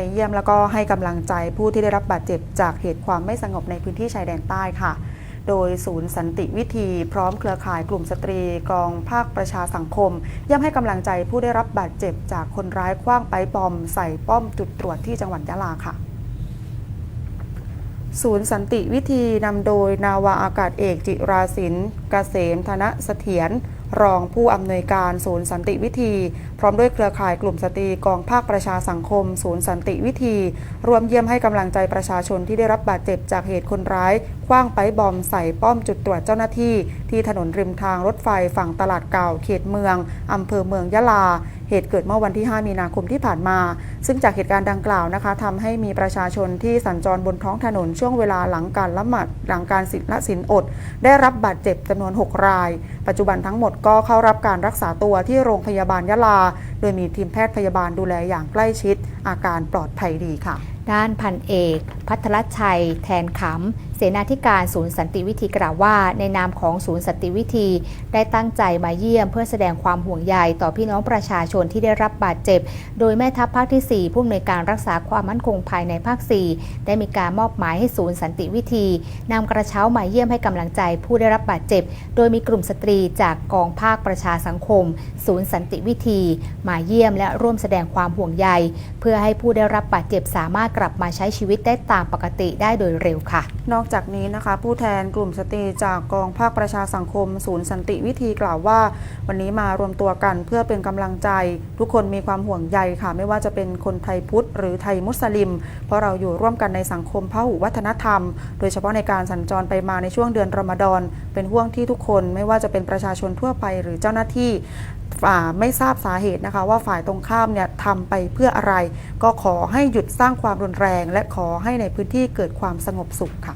ไปเยี่ยมแล้วก็ให้กำลังใจผู้ที่ได้รับบาดเจ็บจากเหตุความไม่สงบในพื้นที่ชายแดนใต้ค่ะ โดยศูนย์สันติวิธีพร้อมเครือข่ายกลุ่มสตรีกองภาคประชาสังคมเยี่ยมให้กำลังใจผู้ได้รับบาดเจ็บจากคนร้ายคว้างไปบอมใส่ป้อมจุดตรวจที่จังหวัดยะลาค่ะศูนย์สันติวิธีนำโดยนาวาอากาศเอกจิราศินเกษมธนเสถียร รองผู้อำนวยการศูนย์สันติวิธี พร้อมด้วยเครือข่ายกลุ่มสตรีกองภาคประชาสังคม ศูนย์สันติวิธีรวมเยี่ยมให้กำลังใจประชาชนที่ได้รับบาดเจ็บจากเหตุคนร้ายคว้างไปบอมใส่ป้อมจุดตรวจเจ้าหน้าที่ ที่ถนนริมทางรถไฟฝั่งตลาดเก่าเขตเมืองอำเภอเมืองยะลา เหตุเกิดเมื่อวันที่ 5 มีนาคมที่ผ่านมา ซึ่งจากเหตุการณ์ดังกล่าวนะคะทำให้มีประชาชนที่สัญจรบนท้องถนนช่วงเวลาหลังการละหมาดหลังการศิลละสินอด ได้รับบาดเจ็บจำนวน 6 ราย ปัจจุบันทั้งหมดก็เข้ารับการรักษาตัวที่โรงพยาบาลยะลา โดยมีทีมแพทย์พยาบาลดูแลอย่างใกล้ชิด อาการปลอดภัยดีค่ะ ด้านพันเอก พัทรชัย แทนขำ เสนาธิการศูนย์สันติวิธีกล่าวว่า ในนามของศูนย์สันติวิธี ได้ตั้งใจมาเยี่ยมเพื่อแสดงความห่วงใยต่อพี่น้องประชาชนที่ได้รับบาดเจ็บ โดยแม่ทัพภาคที่ 4 ผู้อำนวยการรักษาความมั่นคงภายในภาค 4 ได้มีการมอบหมายให้ศูนย์สันติวิธีนำกระเช้ามาเยี่ยมให้กำลังใจผู้ได้รับบาดเจ็บ โดยมีกลุ่มสตรีจากกองภาคประชาสังคม ศูนย์สันติวิธี มาเยี่ยมและร่วมแสดงความห่วงใย เพื่อให้ผู้ได้รับบาดเจ็บสามารถกลับมาใช้ชีวิตได้ตามปกติได้โดยเร็วค่ะนอกจากนี้นะคะ ผู้แทนกลุ่มสตรีจากกองภาคประชาสังคม ศูนย์สันติวิธีกล่าวว่า วันนี้มารวมตัวกันเพื่อเป็นกำลังใจ ทุกคนมีความห่วงใยค่ะ ไม่ว่าจะเป็นคนไทยพุทธหรือไทยมุสลิม เพราะเราอยู่ร่วมกันในสังคมพหุวัฒนธรรม โดยเฉพาะในการสัญจรไปมาในช่วงเดือนรอมฎอนเป็นห่วงที่ทุกคนไม่ว่าจะเป็นประชาชนทั่วไปหรือเจ้าหน้าที่ไม่ทราบสาเหตุนะคะ ว่าฝ่ายตรงข้ามเนี่ยทำไปเพื่ออะไร ก็ขอให้หยุดสร้างความรุนแรง และขอให้ในพื้นที่เกิดความสงบสุขค่ะ